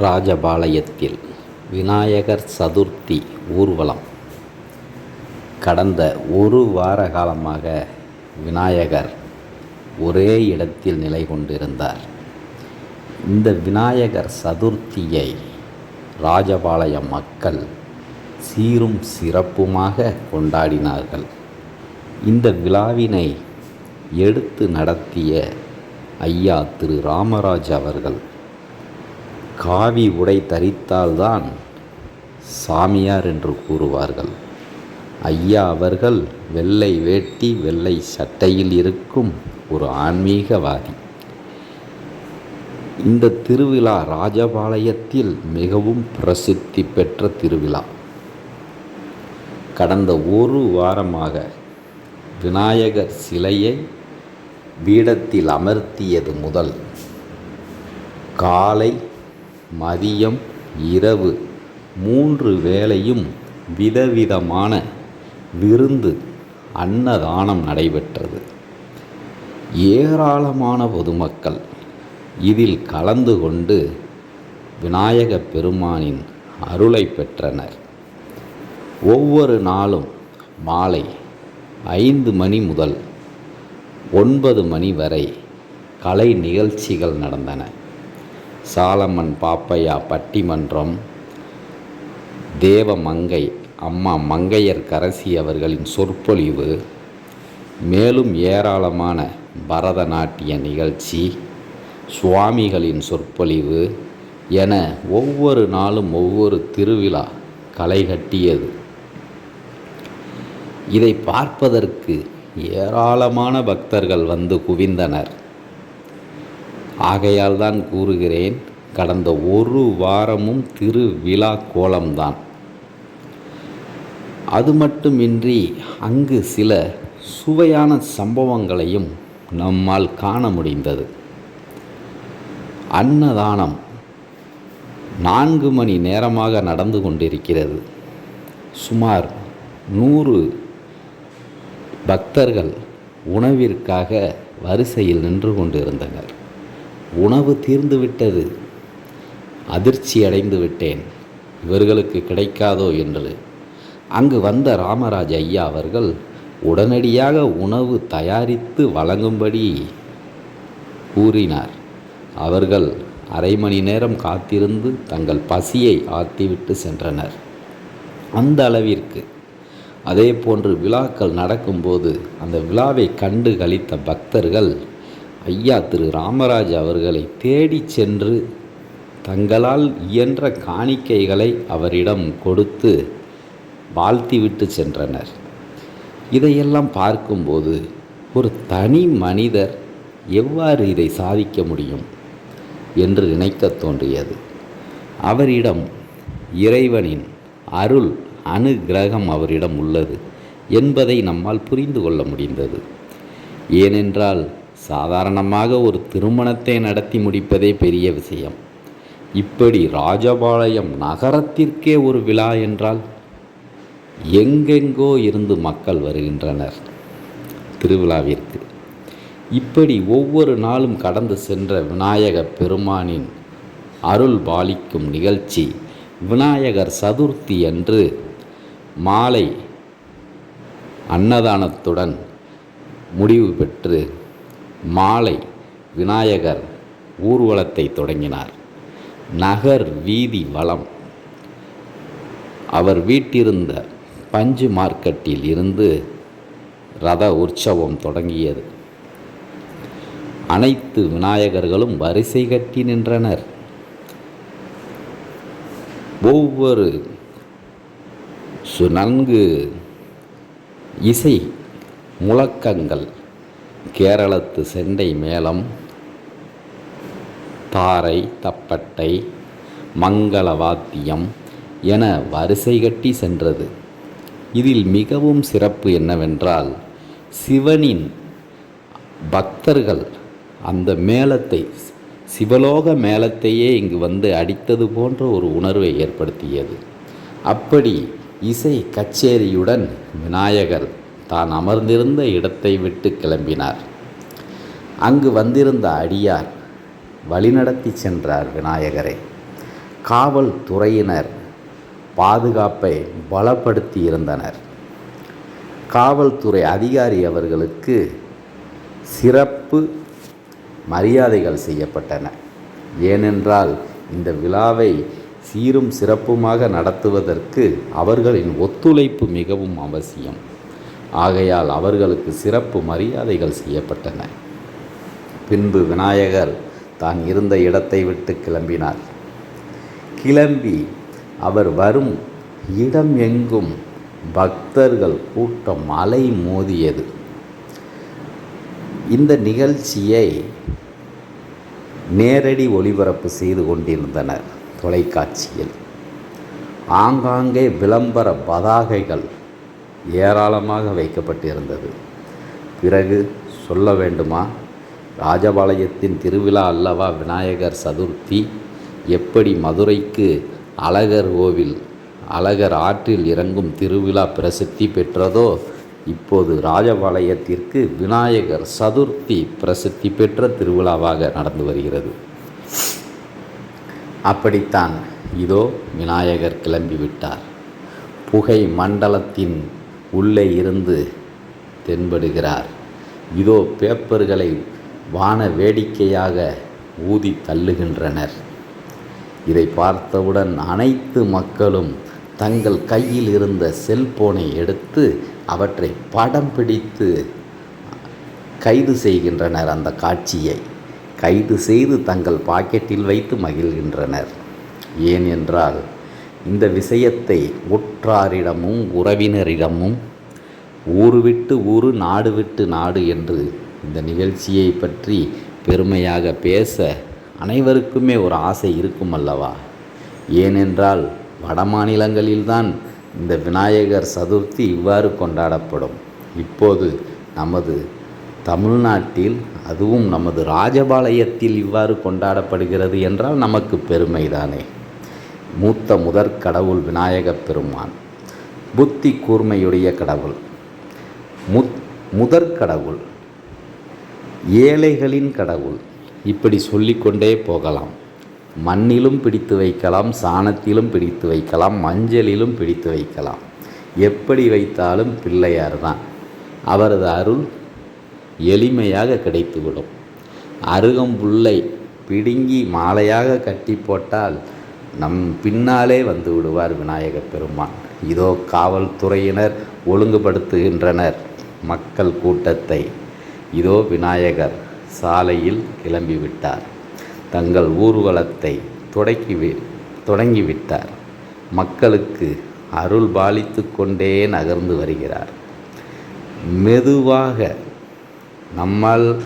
ராஜபாளையத்தில் விநாயகர் சதுர்த்தி ஊர்வலம். கடந்த ஒரு வார காலமாக விநாயகர் ஒரே இடத்தில் நிலை கொண்டிருந்தார். இந்த விநாயகர் சதுர்த்தியை ராஜபாளையம் மக்கள் சீரும் சிறப்புமாக கொண்டாடினார்கள். இந்த விழாவினை எடுத்து நடத்திய ஐயா திரு ராமராஜ் அவர்கள் காவி உடை தரித்தால்தான் சாமியார் என்று கூறுவார்கள். ஐயா அவர்கள் வெள்ளை வேட்டி வெள்ளை சட்டையில் இருக்கும் ஒரு ஆன்மீகவாதி. இந்த திருவிழா ராஜபாளையத்தில் மிகவும் பிரசித்தி பெற்ற திருவிழா. கடந்த ஒரு வாரமாக விநாயகர் சிலையை பீடத்தில் அமர்த்தியது முதல். காலை மதியம் இரவு. மூன்று வேளையும் விதவிதமான விருந்து அன்னதானம் நடைபெற்றது. ஏராளமான பொதுமக்கள் இதில் கலந்து கொண்டு விநாயக பெருமானின் அருளை பெற்றனர். ஒவ்வொரு நாளும் மாலை ஐந்து மணி முதல் ஒன்பது மணி வரை கலை நிகழ்ச்சிகள் நடந்தன. சாலமன் பாப்பையா பட்டிமன்றம் தேவமங்கை அம்மா மங்கையர் கரசி அவர்களின் சொற்பொழிவு மேலும் ஏராளமான பரதநாட்டிய நிகழ்ச்சி சுவாமிகளின் சொற்பொழிவு என ஒவ்வொரு நாளும் ஒவ்வொரு திருவிழா களை கட்டியது. இதை பார்ப்பதற்கு ஏராளமான பக்தர்கள் வந்து குவிந்தனர். ஆகையால் தான் கூறுகிறேன் கடந்த ஒரு வாரமும் திருவிழா கோலம்தான். அது மட்டுமின்றி அங்கு சில சுவையான சம்பவங்களையும் நம்மால் காண முடிந்தது. அன்னதானம் நான்கு மணி நேரமாக நடந்து கொண்டிருக்கிறது. சுமார் நூறு பக்தர்கள் உணவிற்காக வரிசையில் நின்று கொண்டிருந்தனர். உணவு தீர்ந்து விட்டது. அதிர்ச்சி அடைந்து விட்டேன். இவர்களுக்கு கிடைக்காதோ என்று அங்கு வந்த ராமராஜ் ஐயா அவர்கள் உடனடியாக உணவு தயாரித்து வழங்கும்படி கூறினார். அவர்கள் அரை மணி நேரம் காத்திருந்து தங்கள் பசியை ஆத்திவிட்டு சென்றனர். அந்த அளவிற்கு. அதே போன்று விழாக்கள் நடக்கும்போது அந்த விழாவை கண்டு கழித்த பக்தர்கள் ஐயா திரு ராமராஜ் அவர்களை தேடி சென்று தங்களால் இயன்ற காணிக்கைகளை அவரிடம் கொடுத்து வாழ்த்திவிட்டு சென்றனர். இதையெல்லாம் பார்க்கும்போது ஒரு தனி மனிதர் எவ்வாறு இதை சாதிக்க முடியும் என்று நினைக்க தோன்றியது. அவரிடம் இறைவனின் அருள் அனுகிரகம் அவரிடம் உள்ளது என்பதை நம்மால் புரிந்து கொள்ள முடிந்தது. ஏனென்றால் சாதாரணமாக ஒரு திருமணத்தை நடத்தி முடிப்பதே பெரிய விஷயம். இப்படி ராஜபாளையம் நகரத்திற்கே ஒரு விழா என்றால் எங்கெங்கோ இருந்து மக்கள் வருகின்றனர் திருவிழாவிற்கு. இப்படி ஒவ்வொரு நாளும் கடந்து சென்ற விநாயக பெருமானின் அருள் பாலிக்கும் நிகழ்ச்சி விநாயகர் சதுர்த்தி அன்று மாலை அன்னதானத்துடன் முடிவு பெற்று மாலை விநாயகர் ஊர்வலத்தை தொடங்கினார். நகர் வீதி வளம் அவர் வீட்டிருந்த பஞ்சு மார்க்கெட்டில் இருந்து ரத உற்சவம் தொடங்கியது. அனைத்து விநாயகர்களும் வரிசை கட்டி நின்றனர். ஒவ்வொரு சு நன்கு இசை முழக்கங்கள் கேரளத்து செண்டை மேளம் தாரை தப்பட்டை மங்கள வாத்தியம் என வரிசை கட்டி சென்றது. இதில் மிகவும் சிறப்பு என்னவென்றால் சிவனின் பக்தர்கள் அந்த மேளத்தை சிவலோக மேளத்தையே இங்கு வந்து அடித்தது போன்ற ஒரு உணர்வை ஏற்படுத்தியது. அப்படி இசை கச்சேரியுடன் விநாயகர் தான் அமர்ந்திருந்த இடத்தை விட்டு கிளம்பினார். அங்கு வந்திருந்த அடியார் வழிநடத்தி சென்றார் விநாயகரை. காவல்துறையினர் பாதுகாப்பை பலப்படுத்தி இருந்தனர். காவல்துறை அதிகாரி அவர்களுக்கு சிறப்பு மரியாதைகள் செய்யப்பட்டன. ஏனென்றால் இந்த விழாவை சீரும் சிறப்புமாக நடத்துவதற்கு அவர்களின் ஒத்துழைப்பு மிகவும் அவசியம். ஆகையால் அவர்களுக்கு சிறப்பு மரியாதைகள் செய்யப்பட்டன. பின்பு விநாயகர் தான் இருந்த இடத்தை விட்டு கிளம்பினார். கிளம்பி அவர் வரும் இடம் எங்கும் பக்தர்கள் கூட்டம் அலை மோதியது. இந்த நிகழ்ச்சியை நேரடி ஒளிபரப்பு செய்து கொண்டிருந்தனர் தொலைக்காட்சியில். ஆங்காங்கே விளம்பர பதாகைகள் ஏராளமாக வைக்கப்பட்டிருந்தது. பிறகு சொல்ல வேண்டுமா? ராஜபாளையத்தின் திருவிழா அல்லவா விநாயகர் சதுர்த்தி? எப்படி மதுரைக்கு அழகர் கோவில் அழகர் ஆற்றில் இறங்கும் திருவிழா பிரசித்தி பெற்றதோ இப்போது ராஜபாளையத்திற்கு விநாயகர் சதுர்த்தி பிரசித்தி பெற்ற திருவிழாவாக நடந்து வருகிறது. அப்படித்தான் இதோ விநாயகர் கிளம்பிவிட்டார். புகை மண்டலத்தின் உள்ளே இருந்து தென்படுகிறார். இதோ பேப்பர்களை வான வேடிக்கையாக ஊதி தள்ளுகின்றனர். இதை பார்த்தவுடன் அனைத்து மக்களும் தங்கள் கையில் இருந்த செல்போனை எடுத்து அவற்றை படம் பிடித்து கைது செய்கின்றனர். அந்த காட்சியை கைது செய்து தங்கள் பாக்கெட்டில் வைத்து மகிழ்கின்றனர். ஏன் என்றால் இந்த விஷயத்தை உற்றாரிடமும் உறவினரிடமும் ஊர் விட்டு ஊரு நாடு விட்டு நாடு என்று இந்த நிகழ்ச்சியை பற்றி பெருமையாக பேச அனைவருக்குமே ஒரு ஆசை இருக்கும் அல்லவா? ஏனென்றால் வட மாநிலங்களில்தான் இந்த விநாயகர் சதுர்த்தி இவ்வாறு கொண்டாடப்படும். இப்போது நமது தமிழ்நாட்டில் அதுவும் நமது ராஜபாளையத்தில் இவ்வாறு கொண்டாடப்படுகிறது என்றால் நமக்கு பெருமைதானே? மூத்த முதற் கடவுள் விநாயகப் பெருமான். புத்தி கூர்மையுடைய கடவுள். முத் முதற் கடவுள். ஏழைகளின் கடவுள். இப்படி சொல்லிக்கொண்டே போகலாம். மண்ணிலும் பிடித்து வைக்கலாம் சாணத்திலும் பிடித்து வைக்கலாம் மஞ்சளிலும் பிடித்து வைக்கலாம். எப்படி வைத்தாலும் பிள்ளையார் தான் அவரது அருள் எளிமையாக கிடைத்துவிடும். அருகம்புல்லை பிடுங்கி மாலையாக கட்டி போட்டால் நம் பின்னாலே வந்து விடுவார் விநாயகப் பெருமான். இதோ காவல்துறையினர் ஒழுங்குபடுத்துகின்றனர் மக்கள் கூட்டத்தை. இதோ விநாயகர் சாலையில் கிளம்பிவிட்டார். தங்கள் ஊர்வலத்தை தொடக்கி தொடங்கிவிட்டார். மக்களுக்கு அருள் பாலித்து கொண்டே நகர்ந்து வருகிறார். மெதுவாக நம்மால்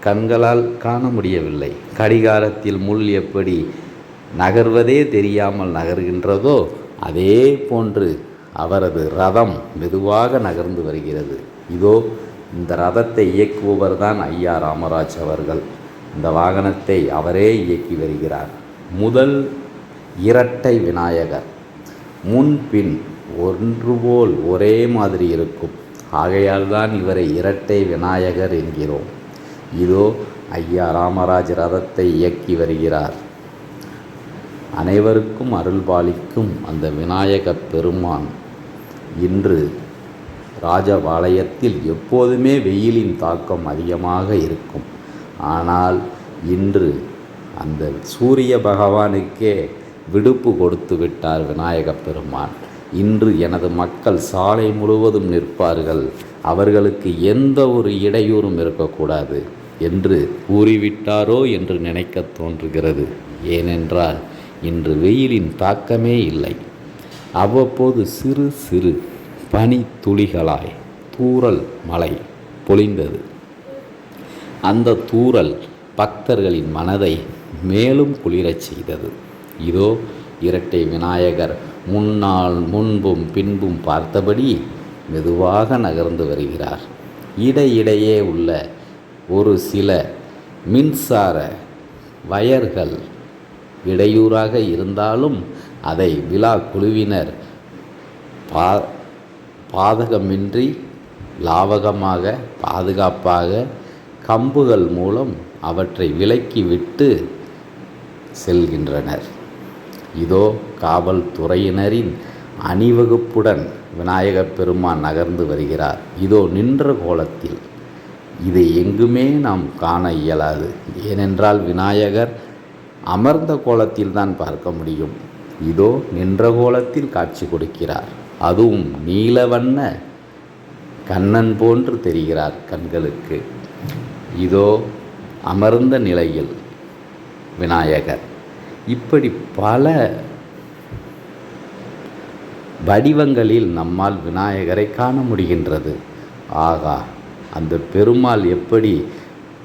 கண்களால் காண முடியவில்லை. கடிகாரத்தில் முள் எப்படி நகர்வதே தெரியாமல் நகர்கின்றதோ அதே போன்று அவரது ரதம் மெதுவாக நகர்ந்து வருகிறது. இதோ இந்த ரதத்தை இயக்குபவர் தான் ஐயா ராமராஜ் அவர்கள். இந்த வாகனத்தை அவரே இயக்கி வருகிறார். முதல் இரட்டை விநாயகர். முன்பின் ஒன்று போல் ஒரே மாதிரி இருக்கும். ஆகையால் தான் இவரை இரட்டை விநாயகர் என்கிறோம். இதோ ஐயா ராமராஜ் ரதத்தை இயக்கி வருகிறார். அனைவருக்கும் அருள்பாலிக்கும் அந்த விநாயகப் பெருமான். இன்று ராஜபாளையத்தில் எப்போதுமே வெயிலின் தாக்கம் அதிகமாக இருக்கும். ஆனால் இன்று அந்த சூரிய பகவானுக்கே விடுப்பு கொடுத்து விட்டார் விநாயகப் பெருமான். இன்று எனது மக்கள் சாலை முழுவதும் நிற்பார்கள். அவர்களுக்கு எந்த ஒரு இடையூறும் இருக்கக்கூடாது என்று கூறிவிட்டாரோ என்று நினைக்க தோன்றுகிறது. ஏனென்றால் இன்று வெயிலின் தாக்கமே இல்லை. அவ்வப்போது சிறு சிறு பனி துளிகளாய் தூறல் மழை பொழிந்தது. அந்த தூறல் பக்தர்களின் மனதை மேலும் குளிரச் செய்தது. இதோ இரட்டை விநாயகர் முன்னால் முன்பும் பின்பும் பார்த்தபடி மெதுவாக நகர்ந்து வருகிறார். இடையிடையே உள்ள ஒரு சில மின்சார வயர்கள் இடையூறாக இருந்தாலும் அதை விழா குழுவினர் பா பாதகமின்றி லாவகமாக பாதுகாப்பாக கம்புகள் மூலம் அவற்றை விலக்கி விட்டு செல்கின்றனர். இதோ காவல்துறையினரின் அணிவகுப்புடன் விநாயகப் பெருமான் நகர்ந்து வருகிறார். இதோ நின்ற கோலத்தில். இதை எங்குமே நாம் காண இயலாது. ஏனென்றால் விநாயகர் அமர்ந்த கோலத்தில் தான் பார்க்க முடியும். இதோ நின்ற கோலத்தில் காட்சி கொடுக்கிறார். அதுவும் நீலவண்ண கண்ணன் போன்று தெரிகிறார் கண்களுக்கு. இதோ அமர்ந்த நிலையில் விநாயகர். இப்படி பல வடிவங்களில் நம்மால் விநாயகரை காண முடிகின்றது. ஆகா அந்த பெருமாள் எப்படி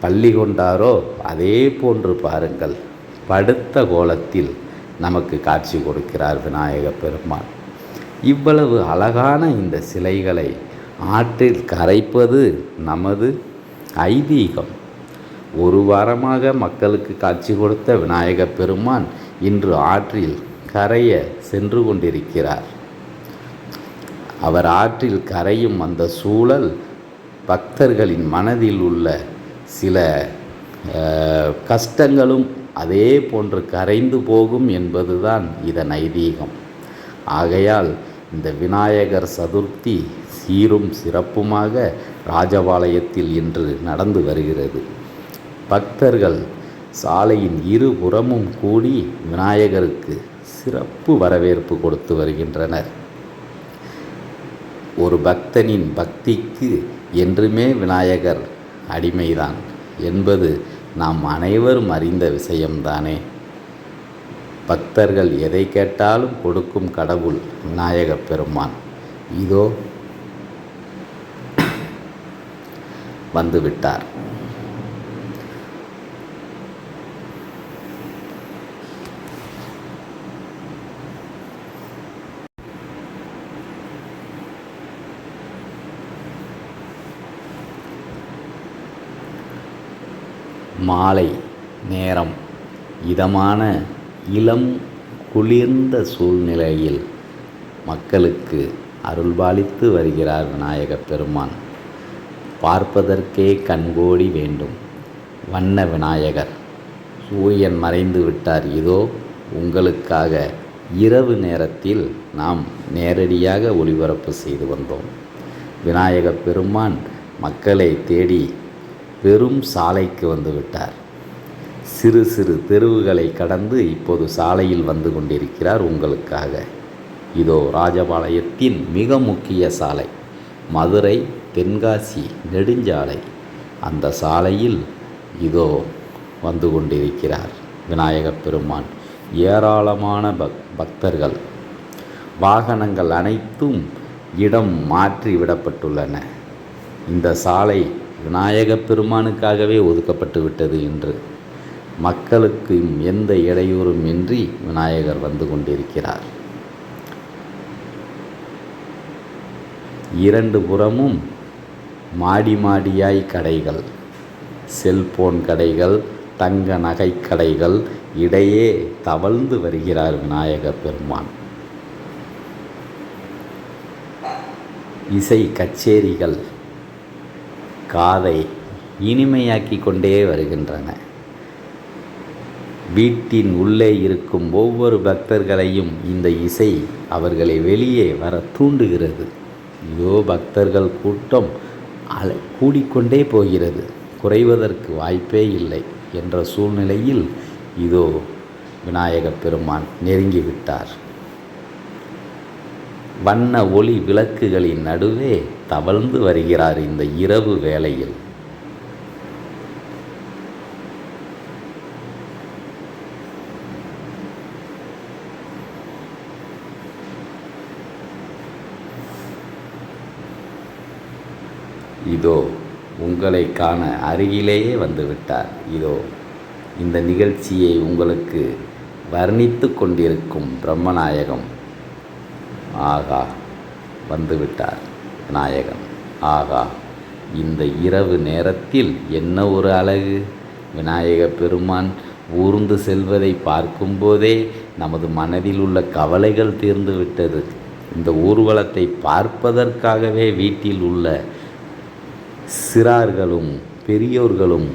பள்ளி கொண்டாரோ அதே போன்று பாருங்கள். படுத்த கோலத்தில் நமக்கு காட்சி கொடுக்கிறார் விநாயக பெருமான். இவ்வளவு அழகான இந்த சிலைகளை ஆற்றில் கரைப்பது நமது ஐதீகம். ஒரு வாரமாக மக்களுக்கு காட்சி கொடுத்த விநாயக பெருமான் இன்று ஆற்றில் கரைய சென்று கொண்டிருக்கிறார். அவர் ஆற்றில் கரையும் அந்த சூழல் பக்தர்களின் மனதில் உள்ள சில கஷ்டங்களும் அதே போன்று கரைந்து போகும் என்பதுதான் இதன் ஐதீகம். ஆகையால் இந்த விநாயகர் சதுர்த்தி சீரும் சிறப்புமாக ராஜபாளையத்தில் இன்று நடந்து வருகிறது. பக்தர்கள் சாலையின் இருபுறமும் கூடி விநாயகருக்கு சிறப்பு வரவேற்பு கொடுத்து வருகின்றனர். ஒரு பக்தனின் பக்திக்கு என்றுமே விநாயகர் அடிமைதான் என்பது நாம் அனைவரும் அறிந்த விஷயம்தானே. பக்தர்கள் எதை கேட்டாலும் கொடுக்கும் கடவுள் விநாயக பெருமான். இதோ வந்துவிட்டார் மாலை நேரம். இதமான இளம் குளிர்ந்த சூழ்நிலையில் மக்களுக்கு அருள்பாலித்து வருகிறார் விநாயகப் பெருமான். பார்ப்பதற்கே கண்கோடி வேண்டும். வண்ண விநாயகர். சூரியன் மறைந்து விட்டார். இதோ உங்களுக்காக இரவு நேரத்தில் நாம் நேரடியாக ஒளிபரப்பு செய்து வந்தோம். விநாயகப் பெருமான் மக்களை தேடி பெரும் சாலைக்கு வந்து விட்டார். சிறு சிறு தெருவுகளை கடந்து இப்போது சாலையில் வந்து கொண்டிருக்கிறார் உங்களுக்காக. இதோ ராஜபாளையத்தின் மிக முக்கிய சாலை மதுரை தென்காசி நெடுஞ்சாலை. அந்த சாலையில் இதோ வந்து கொண்டிருக்கிறார் விநாயகப் பெருமான். ஏராளமான பக் பக்தர்கள். வாகனங்கள் அனைத்தும் இடம் மாற்றி விடப்பட்டுள்ளன. இந்த சாலை விநாயகப் பெருமானுக்காகவே ஒதுக்கப்பட்டு விட்டது என்று மக்களுக்கு எந்த இடையூறும் இன்றி விநாயகர் வந்து கொண்டிருக்கிறார். இரண்டு புறமும் மாடி மாடியாய் கடைகள் செல்போன் கடைகள் தங்க நகை கடைகள் இடையே தவழ்ந்து வருகிறார் விநாயகப் பெருமான். இசை கச்சேரிகள் காதை இனிமையாக்கி கொண்டே வருகின்றன. வீட்டின் உள்ளே இருக்கும் ஒவ்வொரு பக்தர்களையும் இந்த இசை அவர்களை வெளியே வர தூண்டுகிறது. இதோ பக்தர்கள் கூட்டம் அலை கூடிக்கொண்டே போகிறது. குறைவதற்கு வாய்ப்பே இல்லை என்ற சூழ்நிலையில் இதோ விநாயகப் பெருமான் நெருங்கிவிட்டார். வண்ண ஒளி விளக்குகளின் நடுவே தவழ்ந்து வருகிறார் இந்த இரவு வேளையில். இதோ உங்களை காண அருகிலேயே வந்துவிட்டார். இதோ இந்த நிகழ்ச்சியை உங்களுக்கு வர்ணித்து கொண்டிருக்கும் பிரம்மநாயகம். ஆகா வந்துவிட்டார் விநாயகன். ஆகா இந்த இரவு நேரத்தில் என்ன ஒரு அழகு? விநாயக பெருமான் ஊர்ந்து செல்வதை பார்க்கும்போதே நமது மனதில் உள்ள கவலைகள் தீர்ந்து விட்டது. இந்த ஊர்வலத்தை பார்ப்பதற்காகவே வீட்டில் உள்ள சிறார்களும் பெரியோர்களும்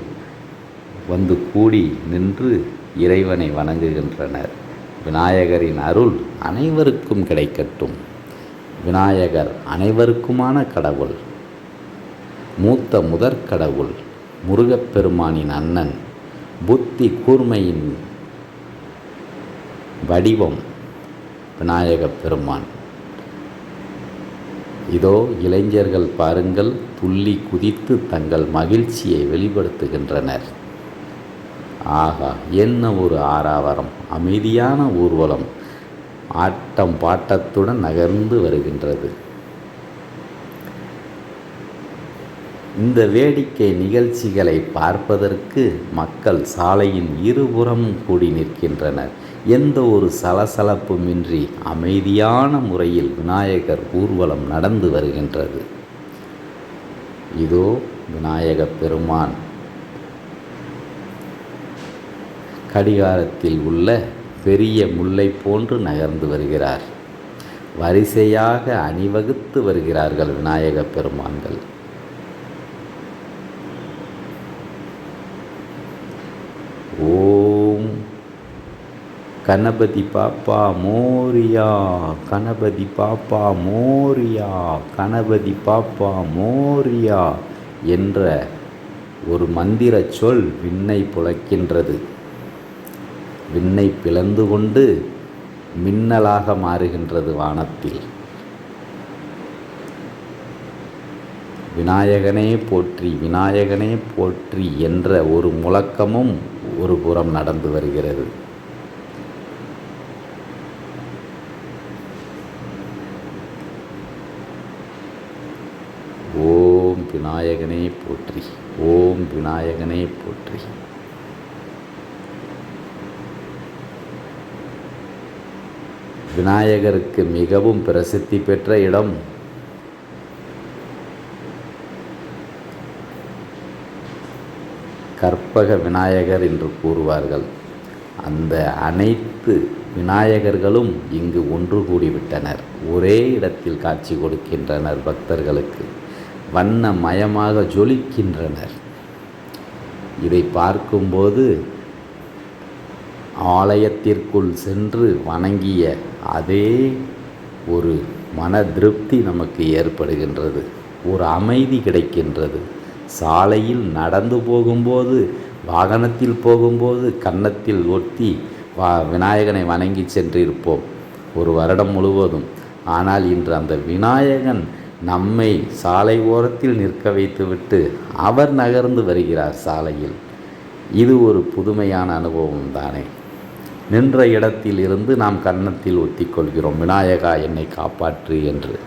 வந்து கூடி நின்று இறைவனை வணங்குகின்றனர். விநாயகரின் அருள் அனைவருக்கும் கிடைக்கட்டும். விநாயகர் அனைவருக்குமான கடவுள். மூத்த முதற் கடவுள் முருகப்பெருமானின் அண்ணன். புத்தி கூர்மையின் வடிவம் விநாயகப் பெருமான். இதோ இளைஞர்கள் பாருங்கள் துள்ளி குதித்து தங்கள் மகிழ்ச்சியை வெளிப்படுத்துகின்றனர். ஆகா என்ன ஒரு ஆறாவரம் அமைதியான ஊர்வலம் ஆட்டம் பாட்டத்துடன் நகர்ந்து வருகின்றது. இந்த வேடிக்கை நிகழ்ச்சிகளை பார்ப்பதற்கு மக்கள் சாலையின் இருபுறமும் கூடி நிற்கின்றனர். எந்த ஒரு சலசலப்புமின்றி அமைதியான முறையில் விநாயகர் ஊர்வலம் நடந்து வருகின்றது. இதோ விநாயகப் பெருமான் கடிகாரத்தில் உள்ள பெரிய முல்லை போன்று நகர்ந்து வருகிறார். வரிசையாக அணிவகுத்து வருகிறார்கள் விநாயகப் பெருமான்கள். ஓம். கணபதி பாப்பா மோரியா கணபதி பாப்பா மோரியா கணபதி பாப்பா மோரியா என்ற ஒரு மந்திர சொல் விண்ணை புழைக்கின்றது விண்ணை பிளந்து கொண்டு மின்னலாக மாறுகின்றது வானத்தில். விநாயகனே போற்றி விநாயகனே போற்றி என்ற ஒரு முழக்கமும் ஒரு புறம் நடந்து வருகிறது. ஓம் விநாயகனே போற்றி ஓம் விநாயகனே போற்றி. விநாயகருக்கு மிகவும் பிரசித்தி பெற்ற இடம். கற்பக விநாயகர் என்று கூறுவார்கள். அந்த அனைத்து விநாயகர்களும் இங்கு ஒன்று கூடிவிட்டனர். ஒரே இடத்தில் காட்சி கொடுக்கின்றனர் பக்தர்களுக்கு. வண்ண மயமாக ஜொலிக்கின்றனர். இதை பார்க்கும்போது ஆலயத்திற்குள் சென்று வணங்கிய அதே ஒரு மன திருப்தி நமக்கு ஏற்படுகின்றது. ஒரு அமைதி கிடைக்கின்றது. சாலையில் நடந்து போகும்போது வாகனத்தில் போகும்போது கன்னத்தில் ஒட்டி வா விநாயகனை வணங்கி சென்றிருப்போம். ஒரு வருடம் முழுவதும். ஆனால் இன்று அந்த விநாயகன் நம்மை சாலை ஓரத்தில் நிற்க வைத்துவிட்டு அவர் நகர்ந்து வருகிறார் சாலையில். இது ஒரு புதுமையான அனுபவம் தானே. நின்ற இடத்தில் இருந்து நாம் கன்னத்தில் ஒத்திக்கொள்கிறோம். விநாயகா என்னை காப்பாற்று என்று.